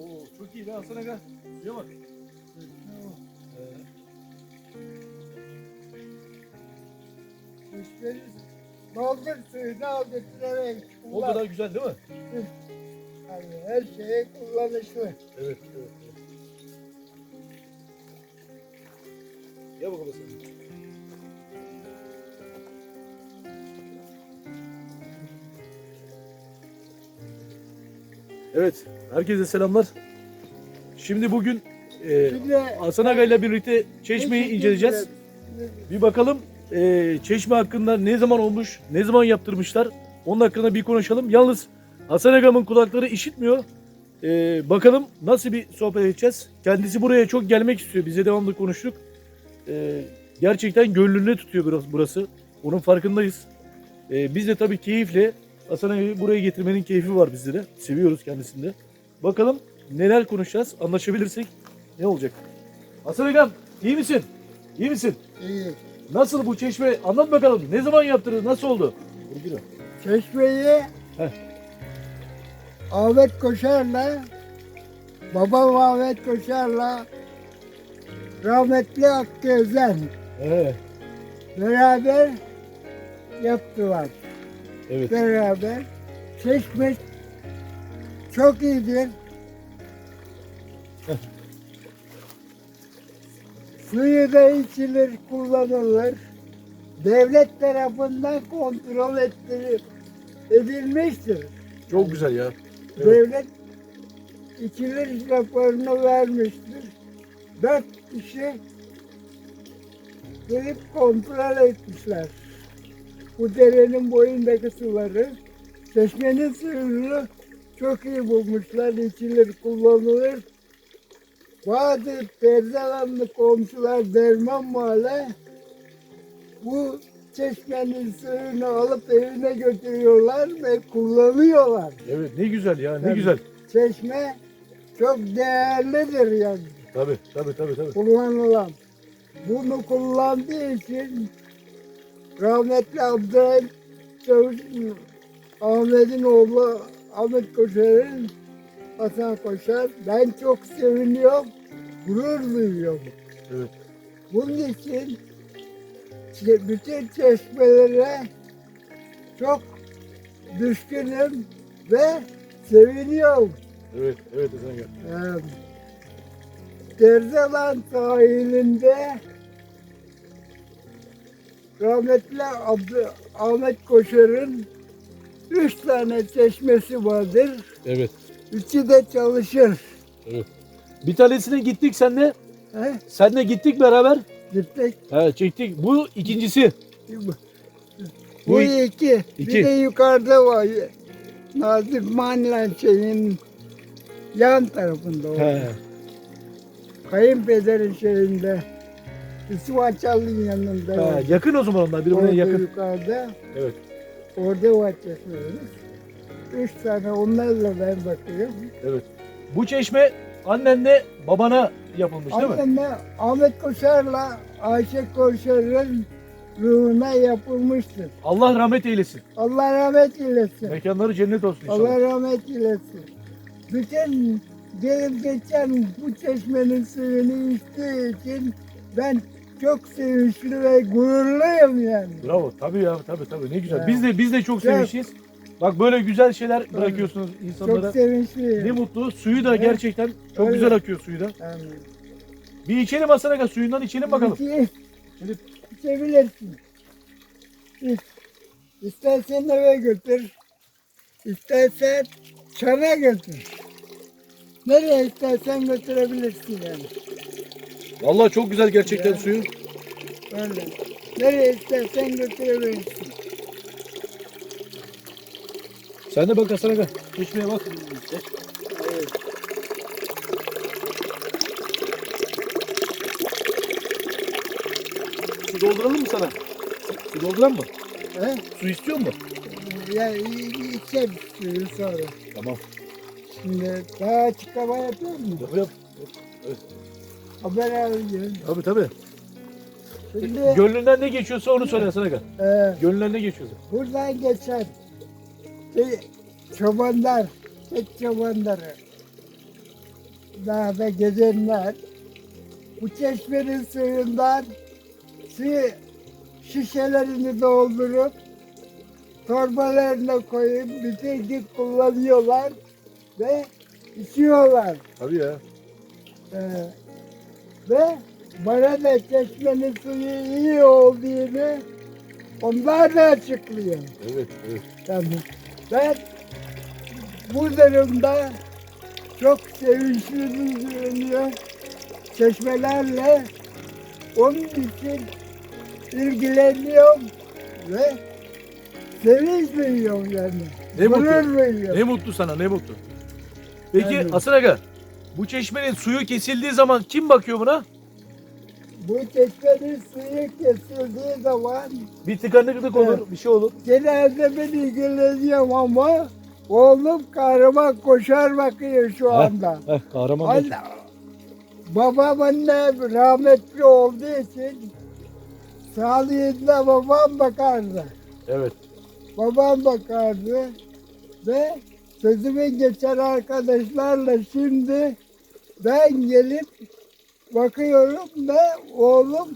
Oo çok iyi be Hasan Aga. Suya bak. Müşteri doldur suyunu al götürerek o kullan. kadar güzel değil mi? Yani her şeye kullanışlı. Evet, evet. evet. Gel bakalım sen. Evet, herkese selamlar. Şimdi bugün e, Hasan Aga ile birlikte çeşmeyi inceleyeceğiz. Bir bakalım e, çeşme hakkında ne zaman olmuş, ne zaman yaptırmışlar. Onun hakkında bir konuşalım. Yalnız Hasan Agam'ın kulakları işitmiyor. E, bakalım nasıl bir sohbet edeceğiz. Kendisi buraya çok gelmek istiyor. Bize devamlı konuştuk. E, gerçekten gönlünde tutuyor burası. burası. Onun farkındayız. E, biz de tabii keyifle Hasan Aga'yı buraya getirmenin keyfi var bizde de. Seviyoruz kendisini de. Bakalım neler konuşacağız. Anlaşabilirsek ne olacak? Hasan Agam iyi misin? İyi misin? İyi. Nasıl bu çeşme? Anlat bakalım. Ne zaman yaptırdın? Nasıl oldu? Çeşmeyi Heh. Ahmet Koşar'la babam Ahmet Koşar'la rahmetli Hakkı Özen Evet. beraber yaptılar. Evet. Beraber. Çeşme çok iyidir. Suyu da içilir, kullanılır. Devlet tarafından kontrol ettirir, edilmiştir. Çok güzel ya. Evet. Devlet içilir raporunu vermiştir. Dört kişi gelip kontrol etmişler. Bu derenin boyundaki suları, çeşmenin suyunu çok iyi bulmuşlar, içilir, kullanılır. Bazı Terzalanlı komşular Derman Mahalle bu çeşmenin suyunu alıp evine götürüyorlar ve kullanıyorlar. Evet ne güzel ya. Ne Tabii. güzel. Çeşme çok değerlidir yani Tabii tabii tabii tabii. kullanılan. Bunu kullandığı için rahmetli Abdurrahim Çavuş Ahmet'in oğlu Ahmet Koşar'ın Hasan Koşar. Ben çok seviniyorum, gurur duyuyorum. Evet. Bunun için bütün çeşmelere çok düşkünüm ve seviniyorum. Evet. Evet Aga. Ee, Derzalan sahilinde rahmetli Abdü, Ahmet Koşar'ın üç tane çeşmesi vardır. Evet. Üçü de çalışır. Bir tanesine gittik senle. He? Senle gittik beraber. Gittik. He çektik. Bu ikincisi. Bu, Bu bu ik- iki. iki. Bir de yukarıda var. Nazif Manlan şeyin yan tarafında o. He. Kayınpederin şeyinde. İsmail Çalı'nın yanında. He, yakın o zaman onlar Orada yakın. yukarıda. Evet. Orada var çeşmelerimiz. Üç tane onlarla ben bakıyorum. Evet. Bu çeşme annenle babana yapılmış değil mi? Anneme Ahmet Koşar'la Ayşe Koşar'ın ruhuna yapılmıştır. Allah rahmet eylesin. Allah rahmet eylesin. Mekanları cennet olsun inşallah. Allah rahmet eylesin. Bütün gelip geçen bu çeşmenin suyunu içtiği için ben çok sevinçli ve gururluyum yani. Bravo. Tabii ya. Tabii tabii. Ne güzel. Ya. Biz de biz de çok sevinçliyiz. Bak böyle güzel şeyler bırakıyorsunuz insanlara. Çok sevinçliyim. Ne mutlu. Suyu da Evet. gerçekten çok Öyle. güzel akıyor suyu da. Yani. Bir içelim Hasan suyundan içelim bakalım. İçi- İçebilirsin. İç. İstersen eve götür. İstersen çana götür. Nereye istersen götürebilirsin yani. Vallahi çok güzel gerçekten Ya. suyu. Öyle. Nereye istersen götürebilirsin. Sen de bak Hasan Aga. Çeşmeye bak. Evet. Su dolduralım mı sana? Su dolduran mı? He? Su istiyor mu? Ya i- içer suyu sonra. Tamam. Şimdi daha açık hava yapıyor mu? Yap yap. Haber alacağım. Tabii tabii. Şimdi Gönlünden ne geçiyorsa onu söyle Hasan Aga. e, Gönlünden ne geçiyorsa. buradan geçer. Bir çobanlar, tek çobanları. dağda gezenler bu çeşmenin suyundan su şişelerini doldurup torbalarına koyup bütün gün kullanıyorlar ve içiyorlar. Tabii ya. Ee, ve bana da çeşmenin suyu iyi olduğunu onlar da açıklıyor. Evet, evet. Tabii. Ben bu durumda çok sevinçli duyuyorum. Çeşmelerle onun için ilgileniyorum ve sevinç duyuyorum yani. Ne mutlu. Duyuyorum. Ne mutlu sana, ne mutlu. Peki Evet. Hasan Aga, bu çeşmenin suyu kesildiği zaman kim bakıyor buna? Bu çeşmenin suyu kesildiği zaman Bir tıkanıklık olur, bir şey olur. genelde ben ilgileniyorum ama oğlum kahraman koşar bakıyor şu anda. Heh, kahraman. Anne, babam annem rahmetli olduğu için sağlığında babam bakardı. Evet. Babam bakardı ve sözümü geçen arkadaşlarla şimdi ben gelip bakıyorum ve oğlum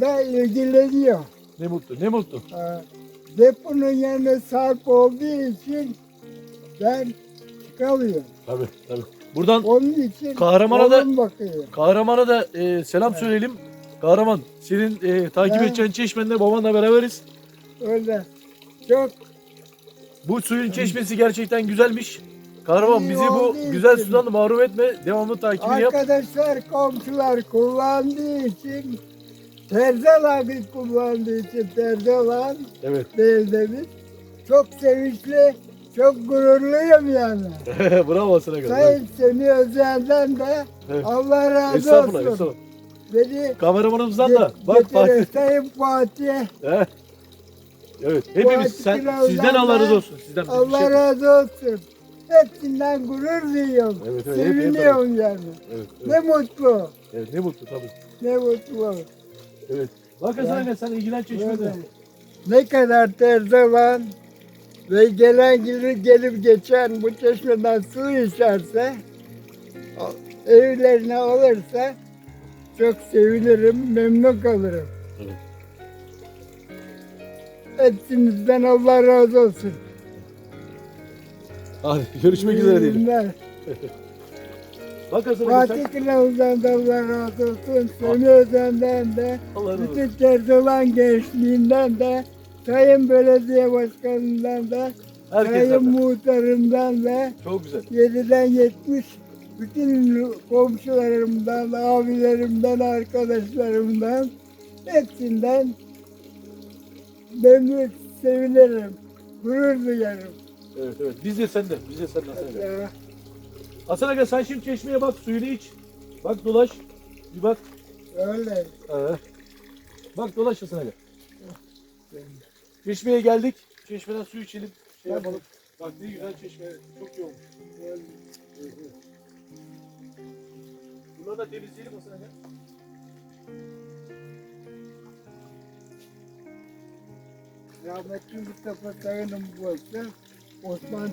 da ilgileniyor. Ne mutlu, ne mutlu. Ee, Deponun yanına sarp olduğu için ben çıkamıyorum. Tabii, tabii. Buradan Onun için Kahramana da- oğlum bakıyor. kahramana da e, selam söyleyelim. Kahraman, senin e, takip Evet. edeceğin çeşmende babanla beraberiz. Öyle. Çok Bu suyun çeşmesi gerçekten güzelmiş. Kahraman bizi bu güzel sudan mahrum etme. Devamlı takibini yap. arkadaşlar, komşular kullandığı için Terzal abi kullandığı için Terzal Evet. beldemiz çok sevinçli, çok gururluyum yani. Bravo Hasan Aga. Sayın Semih Özel'den de Evet. Allah razı Estağfurullah, olsun. estağfurullah. Beni Kameramanımızdan da. Bak getiren Fatih. Sayın Fatih, He. Evet. Hepimiz sen, sizden Allah razı olsun. Sizden bir Allah şey- razı olsun. Hepsinden gurur duyuyorum. Evet, evet, Seviniyorum yani. Evet, evet, Ne mutlu, evet, ne mutlu tabii. ne mutlu. Evet. Bak Aga sen ilgilen çeşmede. Ne kadar terzavan ve gelen gelip gelip geçen bu çeşmeden su içerse, evlerine alırsa çok sevinirim, memnun kalırım. Evet. Hepsinizden Allah razı olsun. Hadi görüşmek üzere diyelim. Günler. Bak Aga sen. Fatih Kılavuz'dan da Allah razı olsun. Semih Özen'den de, Allah razı olsun. bütün gençliğinden de, Sayın Belediye Başkanı'ndan da, Herkesten. Sayın de. muhtarımdan ve Çok güzel. 7'den 70 bütün komşularımdan, abilerimden, arkadaşlarımdan hepsinden memnun sevinirim, gurur duyarım. Evet evet. Biz de senden. Biz de senden Hasan Aga. Hasan Aga sen şimdi çeşmeye bak suyunu iç. Bak dolaş. Bir bak. öyle. Ee, bak dolaş Hasan Aga. Çeşmeye geldik. Çeşmeden su içelim. Şey yapalım. Bak ne güzel çeşme. Çok iyi olmuş. Evet, evet. Bunları da temizleyelim Hasan Aga. Rahmetli Mustafa Sağın'ın babası Osman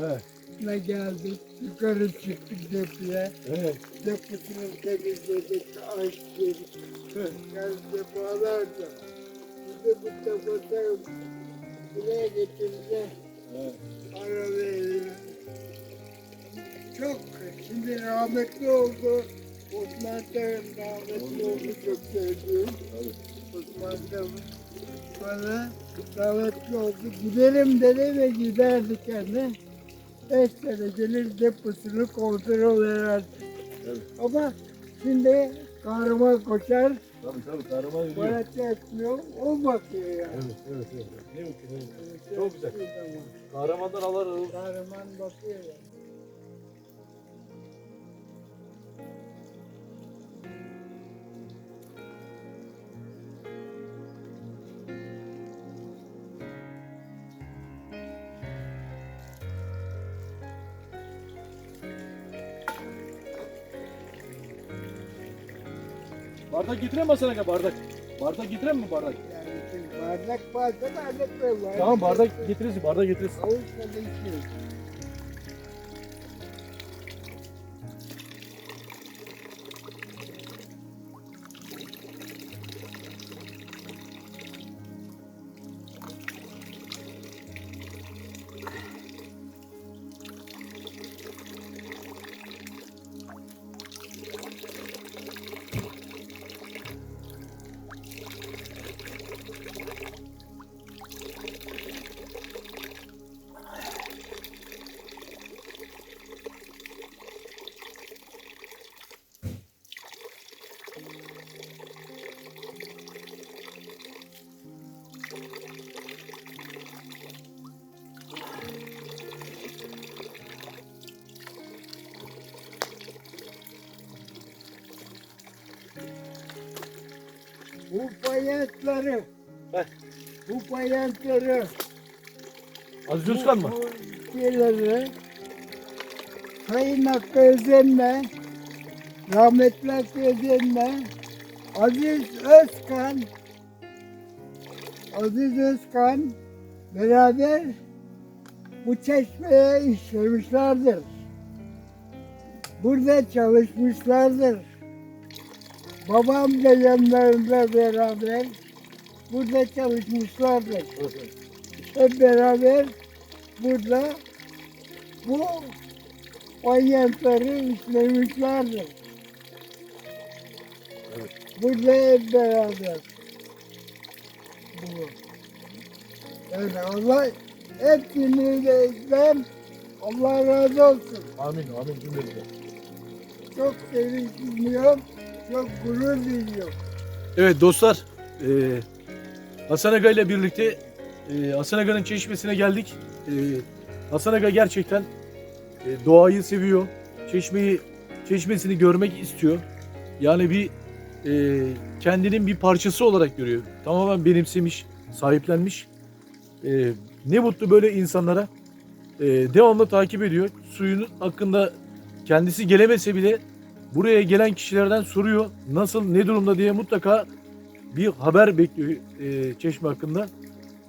Evet. ne geldik. Yukarı çıktık depoya. Evet. Deposunu temizledik, açtık. Yani depolarca. Bizi Mustafa Sağın buraya getirince Evet. arabayı çok şimdi rahmetli oldu. Osman Sağın rahmetli oldu çok sevdiğim. Osman Sağın bana rahmetli oldu. Gidelim dedi ve giderdik yani. Beş sene gelir deposunu kontrol ederdik. Evet. Ama şimdi kahraman koşar, Tabii tabii kahraman yürüyor. bana çekmiyor, o bakıyor yani. Evet evet evet. Ne mutlu. Evet, Çok güzel. Kahramandan olsun. Kahraman bakıyor yani. Bardak getireyim mi Hasan Aga bardak? Bardak getireyim mi bardak? Yani bardak varsa bardak da var. Tamam bardak getirirsin bardak getirirsin. Avuçla da içiyoruz. Bu Heh. bu fayansları, Aziz Özkan mı? bu şeyleri Sayın Hakkı Özen'le, rahmetli Hakkı Özen'le, Aziz Özkan, Aziz Özkan beraber bu çeşmeye işlemişlerdir. Burada çalışmışlardır. Babam da yanlarında beraber burada çalışmışlardır. Hep beraber burada bu fayansları işlemişlerdir. Burada hep beraber. Bu. Yani Allah hepsini de ben Allah razı olsun. Amin amin cümlemize. Çok sevinçliyim, çok gurur duyuyorum. Evet dostlar, e, Hasan Aga ile birlikte e, Hasan Aga'nın çeşmesine geldik. E, Hasan Aga gerçekten e, doğayı seviyor. Çeşmeyi, çeşmesini görmek istiyor. Yani bir e, kendinin bir parçası olarak görüyor. Tamamen benimsemiş, sahiplenmiş. E, ne mutlu böyle insanlara. E, devamlı takip ediyor. Suyun hakkında kendisi gelemese bile buraya gelen kişilerden soruyor. Nasıl, ne durumda diye mutlaka bir haber bekliyor e, çeşme hakkında.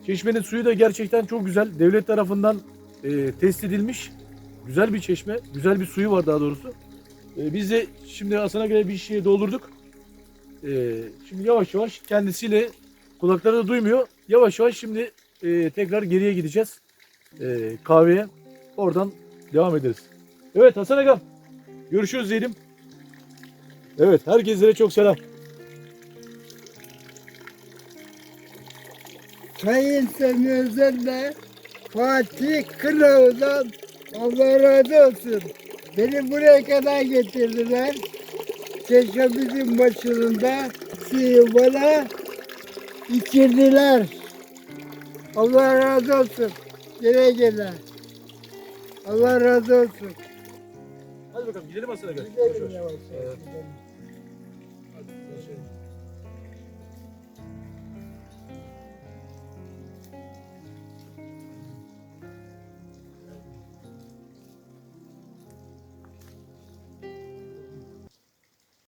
Çeşmenin suyu da gerçekten çok güzel. Devlet tarafından e, test edilmiş. Güzel bir çeşme. Güzel bir suyu var daha doğrusu. E, biz de şimdi Hasan'a göre bir şeye doldurduk. E, şimdi yavaş yavaş kendisiyle kulakları da duymuyor. Yavaş yavaş şimdi e, tekrar geriye gideceğiz. E, kahveye. Oradan devam ederiz. Evet Hasan Agam. Görüşürüz diyelim. Evet herkese çok selam. Sayın Semi Özen'le Fatih Kırav'dan Allah razı olsun. Beni buraya kadar getirdiler. Çeşmemizin başında suyu bana içirdiler. Allah razı olsun. Gele gele. Allah razı olsun. Hadi bakalım gidelim Hasan Aga. Gidelim yavaş yavaş. Evet.